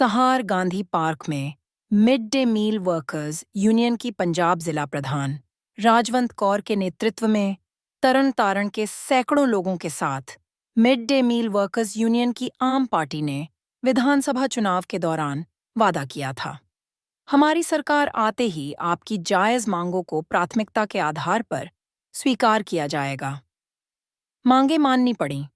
सहार Gandhi park में mid day meal workers union की पंजाब जिला प्रधान राजवंत कौर के नेतृत्व में तरन तारण के सैकड़ों लोगों के साथ mid day meal workers union की आम पार्टी ने विधानसभा चुनाव के दौरान वादा किया था। हमारी सरकार आते ही आपकी जायज़ मांगों को प्राथमिकता के आधार पर स्वीकार किया जाएगा। मांगे माननी पड़ी।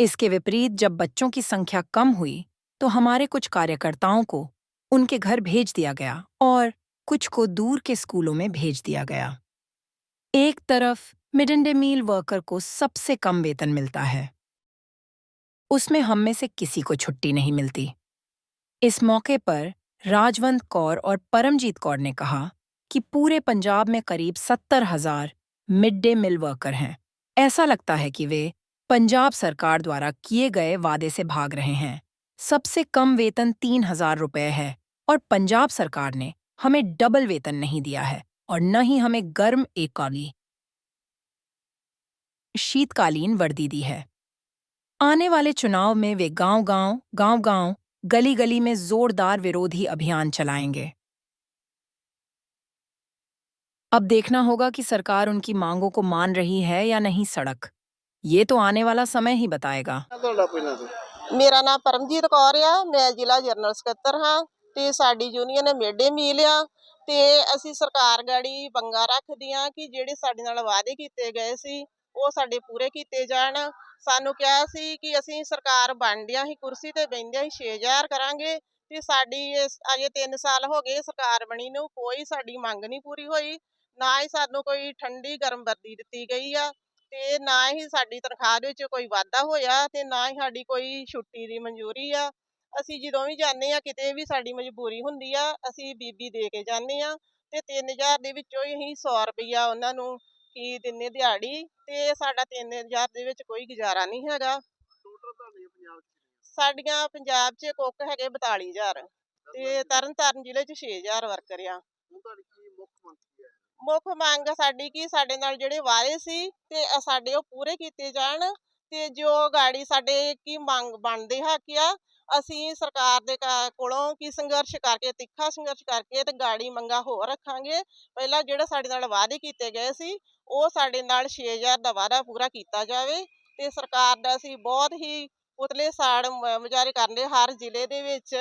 इसके विपरीत जब बच्चों की संख्या कम हुई तो हमारे कुछ कार्यकर्ताओं को उनके घर भेज दिया गया और कुछ को दूर के स्कूलों में भेज दिया गया। एक तरफ़ मिड डे मील वर्कर को सबसे कम वेतन मिलता है। उसमें हम में से किसी को छुट्टी नहीं मिलती। इस मौके पर राजवंत कौर और परमजीत कौर ने कहा कि पूरे पंजाब में करीब सत्तर हज़ार मिड डे मील वर्कर हैं। ऐसा लगता है कि वे पंजाब सरकार द्वारा किए गए वादे से भाग रहे हैं। सबसे कम वेतन तीन हज़ार रुपये है और पंजाब सरकार ने हमें डबल वेतन नहीं दिया है और न ही हमें गर्म एक कॉली शीतकालीन वर्दी दी है। आने वाले चुनाव में वे गांव-गांव, गांव-गांव, गली-गली में जोरदार विरोधी अभियान चलाएँगे। अब देखना होगा कि सरकार उनकी मांगों को मान रही है या नहीं सड़क। ये तो आने वाला समय ही बताएगा। ਮੇਰਾ ਨਾਮ ਪਰਮਜੀਤ ਕੌਰ ਆ, ਮੈਂ ਜ਼ਿਲ੍ਹਾ ਜਨਰਲ ਸਕੱਤਰ ਹਾਂ ਤੇ ਸਾਡੀ ਯੂਨੀਅਨ ਮੇਡੇ ਮੀਲ ਆ ਤੇ ਅਸੀਂ ਸਰਕਾਰ ਗਾੜੀ ਬੰਗਾ ਰੱਖਦੀਆਂ ਕਿ ਜਿਹੜੇ ਸਾਡੇ ਨਾਲ ਵਾਅਦੇ ਕੀਤੇ ਗਏ ਸੀ, ਉਹ ਸਾਡੇ ਪੂਰੇ ਕੀਤੇ ਜਾਣ। ਸਾਨੂੰ ਕਿਹਾ ਸੀ ਕਿ ਅਸੀਂ ਸਰਕਾਰ ਬਣਦਿਆਂ ਹੀ ਕੁਰਸੀ ਤੇ ਬੈੰਦਿਆਂ ਹੀ 6000 ਕਰਾਂਗੇ ਤੇ ਸਾਡੀ ਅਜੇ 3 ਸਾਲ ਹੋ ਗਏ ਸਰਕਾਰ ਬਣੀ ਨੂੰ, ਕੋਈ ਸਾਡੀ ਮੰਗ ਨਹੀਂ ਪੂਰੀ ਹੋਈ, ਨਾ ਹੀ ਸਾਨੂੰ ਕੋਈ ਠੰਡੀ ਗਰਮ ਵਰਦੀ ਦਿੱਤੀ ਗਈ ਆ। ਤੇ ਨਾ ਹੀ ਸਾਡੀ ਤਨਖਾਹ ਦੇ ਵਿੱਚ ਕੋਈ ਵਾਧਾ ਹੋਇਆ ਤੇ ਨਾ ਹੀ ਸਾਡੀ ਕੋਈ ਛੁੱਟੀ ਦੀ ਮਨਜ਼ੂਰੀ ਆ। ਅਸੀਂ ਜਦੋਂ ਵੀ ਜਾਂਦੇ ਆ ਕਿਤੇ ਵੀ ਸਾਡੀ ਮਜਬੂਰੀ ਹੁੰਦੀ ਆ ਅਸੀਂ ਬੀਬੀ ਦੇ ਕੇ ਜਾਂਦੇ ਆ ਤੇ 3000 ਦੇ ਵਿੱਚੋਂ ਹੀ ਅਸੀਂ 100 ਰੁਪਈਆ ਉਹਨਾਂ ਨੂੰ ਕੀ ਦਿੰਨੇ ਦਿਹਾੜੀ ਤੇ ਸਾਡਾ 3000 ਦੇ ਵਿੱਚ ਕੋਈ ਗੁਜ਼ਾਰਾ ਨਹੀਂ ਹੈਗਾ। ਸਾਡੀਆਂ ਪੰਜਾਬ 'ਚ ਕੁੱਕ ਹੈਗੇ 42000 ਤੇ ਤਰਨ ਤਾਰਨ ਜ਼ਿਲ੍ਹੇ 'ਚ 6000 ਵਰਕਰ ਆ ਹੁਣ ਤੁਹਾਡੀ ਕੀ ਮੁੱਖ ਮੰਗ ਕੀ ਹੈ ਮੁੱਖ ਮੰਗ ਸਾਡੀ ਕੀ ਸਾਡੇ ਨਾਲ ਜਿਹੜੇ ਵਾਅਦੇ ਸੀ ਤੇ ਅ, ਸਾਡੇ ਉਹ ਪੂਰੇ ਕੀਤੇ ਜਾਣ ਤੇ ਜੋ ਗਾੜੀ ਸਾਡੇ ਕੀ ਮੰਗ ਬਣਦੇ ਹੱਕ ਆ, ਅਸੀਂ ਸਰਕਾਰ ਦੇ ਕਾ- ਕੋਲੋਂ ਕੀ ਸੰਘਰਸ਼ ਕਰਕੇ, ਤਿੱਖਾ ਸੰਘਰਸ਼ ਕਰਕੇ ਤੇ ਗਾੜੀ ਮੰਗਾ ਹੋਰ ਰੱਖਾਂਗੇ। ਪਹਿਲਾਂ ਜਿਹੜਾ ਸਾਡੇ ਨਾਲ ਵਾਅਦੇ ਕੀਤੇ ਗਏ ਸੀ, ਉਹ ਸਾਡੇ ਨਾਲ 6000 ਦਾ ਵਾਅਦਾ ਪੂਰਾ ਕੀਤਾ ਜਾਵੇ ਤੇ ਸਰਕਾਰ ਦਾ ਅਸੀਂ ਬਹੁਤ ਹੀ ਪੁਤਲੇ ਸਾੜ ਮ- ਮੁਜ਼ਾਹਰੇ ਕਰਨੇ ਹਰ ਜ਼ਿਲ੍ਹੇ ਦੇ ਵਿੱਚ।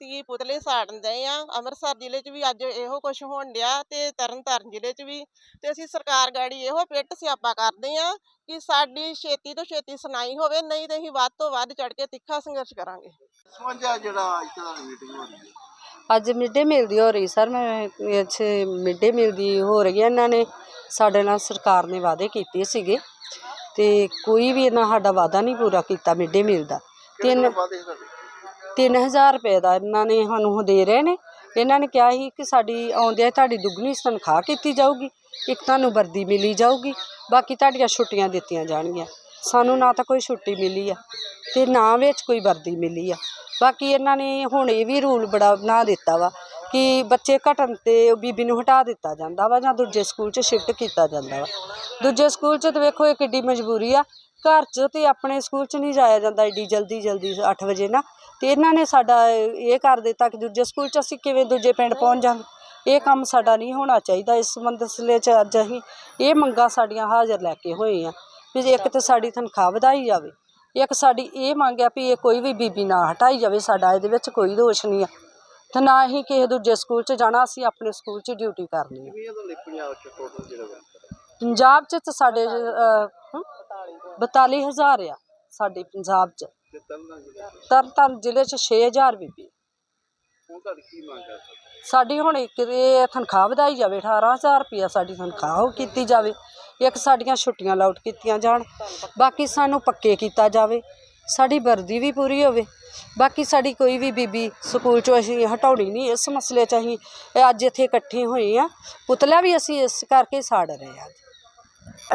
ਤੀ ਪੁਤਲੇ ਸਾੜਨ ਦਏ ਆ। ਅੰਮ੍ਰਿਤਸਰ ਜ਼ਿਲ੍ਹੇ 'ਚ ਵੀ ਅੱਜ ਇਹੋ ਕੁਝ ਹੋਣ ਡਿਆ ਤੇ ਤਰਨਤਾਰਨ ਜ਼ਿਲ੍ਹੇ 'ਚ ਵੀ। ਤੇ ਅਸੀਂ ਸਰਕਾਰ ਗਾੜੀ ਇਹੋ ਪਿੱਟ ਸਿਆਪਾ ਕਰਦੇ ਆ ਕਿ ਸਾਡੀ ਛੇਤੀ ਤੋਂ ਛੇਤੀ ਸੁਣਾਈ ਹੋਵੇ ਨਹੀਂ ਤੇ ਅਸੀਂ ਵੱਧ ਤੋਂ ਵੱਧ ਚੜ ਕੇ ਤਿੱਖਾ ਸੰਘਰਸ਼ ਕਰਾਂਗੇ। ਸਮਝਿਆ ਜਿਹੜਾ ਅੱਜ ਦਾ ਮੀਟਿੰਗ ਹੋ ਰਹੀ ਹੈ। ਅੱਜ ਮਿਡ ਡੇ ਮੀਲ ਦੀ ਹੋ ਰਹੀ ਸਰ ਮੈਂ ਇੱਥੇ ਮਿਡ ਡੇ ਮੀਲ ਦੀ ਹੋ ਰਹੀ ਹੈ। ਇਹਨਾਂ ਨੇ ਸਾਡੇ ਨਾਲ ਸਰਕਾਰ ਨੇ ਵਾਅਦੇ ਕੀਤੇ ਸੀਗੇ ਤੇ ਕੋਈ ਵੀ ਇਹਨਾਂ ਸਾਡਾ ਵਾਅਦਾ ਨਹੀਂ ਪੂਰਾ ਕੀਤਾ ਮਿਡ ਡੇ ਮੀਲ ਦਾ। ਤਿੰਨ ਇਹ ਤੁਹਾਡੇ? 3000 ਰੁਪਏ ਦਾ ਇਹਨਾਂ ਨੇ ਸਾਨੂੰ ਉਹ ਦੇ ਰਹੇ ਨੇ। ਇਹਨਾਂ ਨੇ ਕਿਹਾ ਸੀ ਕਿ ਸਾਡੀ ਆਉਂਦਿਆਂ ਤੁਹਾਡੀ ਦੁੱਗਣੀ ਤਨਖਾਹ ਕੀਤੀ ਜਾਊਗੀ, ਇੱਕ ਤੁਹਾਨੂੰ ਵਰਦੀ ਮਿਲੀ ਜਾਊਗੀ, ਬਾਕੀ ਤੁਹਾਡੀਆਂ ਛੁੱਟੀਆਂ ਦਿੱਤੀਆਂ ਜਾਣਗੀਆਂ। ਸਾਨੂੰ ਨਾ ਤਾਂ ਕੋਈ ਛੁੱਟੀ ਮਿਲੀ ਆ ਤੇ ਨਾ ਵਿੱਚ ਕੋਈ ਵਰਦੀ ਮਿਲੀ ਆ। ਬਾਕੀ ਇਹਨਾਂ ਨੇ ਹੁਣ ਇਹ ਵੀ ਰੂਲ ਬੜਾ ਬਣਾ ਦਿੱਤਾ ਵਾ ਕਿ ਬੱਚੇ ਘਟਣ ਤੇ ਬੀਬੀ ਨੂੰ ਹਟਾ ਦਿੱਤਾ ਜਾਂਦਾ ਵਾ ਜਾਂ ਦੂਜੇ ਸਕੂਲ 'ਚ ਸ਼ਿਫਟ ਕੀਤਾ ਜਾਂਦਾ ਵਾ। ਦੂਜੇ ਸਕੂਲ 'ਚ ਤੇ ਵੇਖੋ ਇਹ ਕਿੱਡੀ ਮਜਬੂਰੀ ਆ। ਘਰ 'ਚ ਤੇ ਆਪਣੇ ਸਕੂਲ 'ਚ ਨਹੀਂ ਜਾਇਆ ਜਾਂਦਾ ਏਡੀ ਜਲਦੀ ਜਲਦੀ 8 ਵਜੇ ਨਾ। ਤੇ ਇਹਨਾਂ ਨੇ ਸਾਡਾ ਇਹ ਕਰ ਦਿੱਤਾ ਕਿ ਦੂਜੇ ਸਕੂਲ 'ਚ ਅਸੀਂ ਕਿਵੇਂ ਦੂਜੇ ਪਿੰਡ ਪਹੁੰਚ ਜਾਵਾਂਗੇ। ਇਹ ਕੰਮ ਸਾਡਾ ਨਹੀਂ ਹੋਣਾ ਚਾਹੀਦਾ। ਇਸ ਸੰਬੰਧਲੇ 'ਚ ਅੱਜ ਅਸੀਂ ਇਹ ਮੰਗਾਂ ਸਾਡੀਆਂ ਹਾਜ਼ਰ ਲੈ ਕੇ ਹੋਏ ਆ ਵੀ ਇੱਕ ਤੇ ਸਾਡੀ ਤਨਖਾਹ ਵਧਾਈ ਜਾਵੇ ਇੱਕ ਸਾਡੀ ਇਹ ਮੰਗ ਆ ਵੀ ਇਹ ਕੋਈ ਵੀ ਬੀਬੀ ਨਾ ਹਟਾਈ ਜਾਵੇ ਸਾਡਾ ਇਹਦੇ ਵਿੱਚ ਕੋਈ ਦੋਸ਼ ਨਹੀਂ ਆ ਤੇ ਨਾ ਹੀ ਕਿਸੇ ਦੂਜੇ ਸਕੂਲ 'ਚ ਜਾਣਾ ਅਸੀਂ ਆਪਣੇ ਸਕੂਲ 'ਚ ਡਿਊਟੀ ਕਰਨੀ ਹੈ? ਪੰਜਾਬ 'ਚ ਤਾਂ ਸਾਡੇ ਅਹ, ਹਮ, 42000 ਆ ਸਾਡੇ ਪੰਜਾਬ 'ਚ। ਤੇ ਤਰਨਤਾਰਨ ਜ਼ਿਲ੍ਹੇ ਚ ਤਰਨਤਾਰਨ ਜ਼ਿਲ੍ਹੇ 'ਚ 6000 ਬੀਬੀ। ਹੁਣ ਤੁਹਾਡੀ ਕੀ ਮੰਗ ਹੈ? ਸਾਡੀ ਹੁਣ ਇੱਕ ਇਹ ਤਨਖਾਹ ਵਧਾਈ ਜਾਵੇ 18000 ਰੁਪਇਆ ਸਾਡੀ ਤਨਖਾਹ ਉਹ ਕੀਤੀ ਜਾਵੇ ਇੱਕ ਸਾਡੀਆਂ ਛੁੱਟੀਆਂ ਲਾਊਟ ਕੀਤੀਆਂ ਜਾਣ ਬਾਕੀ ਸਾਨੂੰ ਪੱਕੇ ਕੀਤਾ ਜਾਵੇ ਸਾਡੀ ਵਰਦੀ ਵੀ ਪੂਰੀ ਹੋਵੇ ਬਾਕੀ ਸਾਡੀ ਕੋਈ ਵੀ ਬੀਬੀ ਸਕੂਲ ਚੋਂ ਅਸੀਂ ਹਟਾਉਣੀ ਨਹੀਂ ਇਸ ਮਸਲੇ 'ਚ ਅਸੀਂ ਇਹ ਅੱਜ ਇੱਥੇ ਇਕੱਠੇ ਹੋਏ ਆ ਪੁਤਲਾ ਵੀ ਅਸੀਂ ਇਸ ਕਰਕੇ ਸਾੜ ਰਹੇ ਆ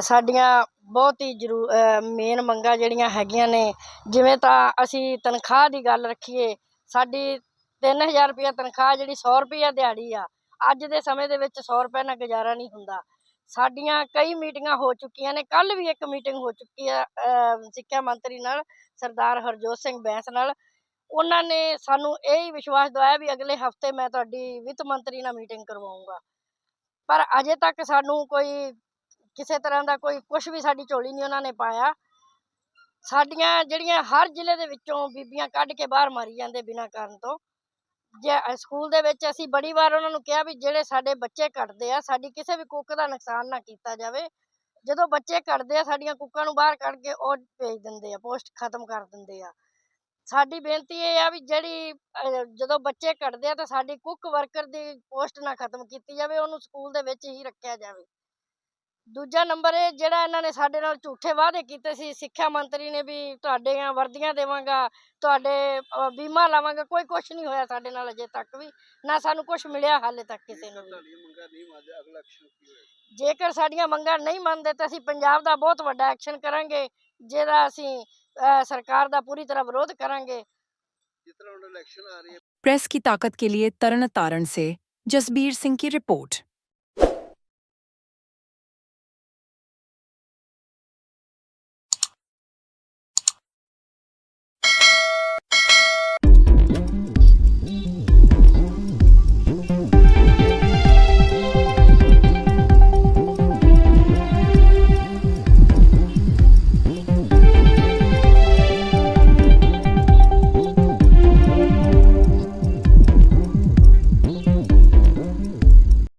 ਸਾਡੀਆਂ ਬਹੁਤ ਹੀ ਜਰੂ ਮੇਨ ਮੰਗਾਂ ਜਿਹੜੀਆਂ ਹੈਗੀਆਂ ਨੇ, ਜਿਵੇਂ ਤਾਂ ਅਸੀਂ ਤਨਖਾਹ ਦੀ ਗੱਲ ਰੱਖੀਏ, ਸਾਡੀ 3000 ਰੁਪਏ ਤਨਖਾਹ ਜਿਹੜੀ 100 ਰੁਪਏ ਦਿਹਾੜੀ ਆ, ਅੱਜ ਦੇ ਸਮੇਂ ਦੇ ਵਿੱਚ 100 ਰੁਪਏ ਨਾਲ ਗੁਜ਼ਾਰਾ ਨਹੀਂ ਹੁੰਦਾ। ਸਾਡੀਆਂ ਕਈ ਮੀਟਿੰਗਾਂ ਹੋ ਚੁੱਕੀਆਂ ਨੇ ਕੱਲ ਵੀ ਇੱਕ ਮੀਟਿੰਗ ਹੋ ਚੁੱਕੀ ਆ ਸਿੱਖਿਆ ਮੰਤਰੀ ਨਾਲ, ਸਰਦਾਰ ਹਰਜੋਤ ਸਿੰਘ ਬੈਂਸ ਨਾਲ। ਉਹਨਾਂ ਨੇ ਸਾਨੂੰ ਇਹ ਹੀ ਵਿਸ਼ਵਾਸ ਦਵਾਇਆ ਵੀ ਅਗਲੇ ਹਫ਼ਤੇ ਮੈਂ ਤੁਹਾਡੀ ਵਿੱਤ ਮੰਤਰੀ ਨਾਲ ਮੀਟਿੰਗ ਕਰਵਾਉਂਗਾ ਪਰ ਅਜੇ ਤੱਕ ਸਾਨੂੰ ਕੋਈ ਕਿਸੇ ਤਰ੍ਹਾਂ ਦਾ ਕੋਈ ਕੁਝ ਵੀ ਸਾਡੀ ਝੋਲੀ ਨਹੀਂ ਉਹਨਾਂ ਨੇ ਪਾਇਆ। ਸਾਡੀਆਂ ਜਿਹੜੀਆਂ ਹਰ ਜ਼ਿਲ੍ਹੇ ਦੇ ਵਿੱਚੋਂ ਬੀਬੀਆਂ ਕੱਢ ਕੇ ਬਾਹਰ ਮਾਰੀ ਜਾਂਦੇ ਬਿਨਾਂ ਕਾਰਨ ਤੋਂ। ਜੇ ਸਕੂਲ ਦੇ ਵਿੱਚ ਅਸੀਂ ਬੜੀ ਵਾਰ ਉਹਨਾਂ ਨੂੰ ਕਿਹਾ ਵੀ ਜਿਹੜੇ ਸਾਡੇ ਬੱਚੇ ਕੱਢਦੇ ਆ, ਸਾਡੀ ਕਿਸੇ ਵੀ ਕੁੱਕ ਦਾ ਨੁਕਸਾਨ ਨਾ ਕੀਤਾ ਜਾਵੇ। ਜਦੋਂ ਬੱਚੇ ਕੱਢਦੇ ਆ, ਸਾਡੀਆਂ ਕੁੱਕਾਂ ਨੂੰ ਬਾਹਰ ਕੱਢ ਕੇ ਉਹ ਭੇਜ ਦਿੰਦੇ ਆ, ਪੋਸਟ ਖਤਮ ਕਰ ਦਿੰਦੇ ਆ। ਸਾਡੀ ਬੇਨਤੀ ਇਹ ਆ ਵੀ ਜਿਹੜੀ ਜਦੋਂ ਬੱਚੇ ਕੱਢਦੇ ਆ ਤਾਂ ਸਾਡੀ ਕੁੱਕ ਵਰਕਰ ਦੀ ਪੋਸਟ ਨਾ ਖਤਮ ਕੀਤੀ ਜਾਵੇ, ਉਹਨੂੰ ਸਕੂਲ ਦੇ ਵਿੱਚ ਹੀ ਰੱਖਿਆ ਜਾਵੇ। ਦੂਜਾ ਨੰਬਰ ਇਹ ਜਿਹੜਾ ਇਹਨਾਂ ਨੇ ਸਾਡੇ ਨਾਲ ਝੂਠੇ ਵਾਅਦੇ ਕੀਤੇ ਸੀ ਸਿੱਖਿਆ ਮੰਤਰੀ ਨੇ ਵੀ ਤੁਹਾਡੀਆਂ ਵਰਦੀਆਂ ਦੇਵਾਂਗਾ ਤੁਹਾਡੇ ਅਹ, ਬੀਮਾ ਲਾਵਾਂਗਾ ਕੋਈ ਕੁਝ ਨਹੀਂ ਹੋਇਆ ਸਾਡੇ ਨਾਲ ਅਜੇ ਤੱਕ ਵੀ ਨਾ ਸਾਨੂੰ ਕੁਝ ਮਿਲਿਆ ਹਾਲੇ ਤੱਕ ਕਿਸੇ ਨੂੰ ਵੀ ਤੁਹਾਡੀਆਂ ਮੰਗਾਂ ਨਹੀਂ ਮੰਨਦੇ ਅਗਲਾ ਐਕਸ਼ਨ ਕੀ ਹੋਏਗਾ ਜੇਕਰ ਸਾਡੀਆਂ ਮੰਗਾਂ ਨਹੀਂ ਮੰਨਦੇ ਤਾਂ ਅਸੀਂ ਪੰਜਾਬ ਦਾ ਬਹੁਤ ਵੱਡਾ ਐਕਸ਼ਨ ਕਰਾਂਗੇ ਜਿਹਦਾ ਅਸੀਂ ਅਹ, ਸਰਕਾਰ ਦਾ ਪੂਰੀ ਤਰ੍ਹਾਂ ਵਿਰੋਧ ਕਰਾਂਗੇ ਜਿਸ ਤਰ੍ਹਾਂ ਹੁਣ ਇਲੈਕਸ਼ਨ ਆ ਰਹੀ ਹੈ प्रेस की ताकत के लिए तरन तारण से जसबीर सिंह की रिपोर्ट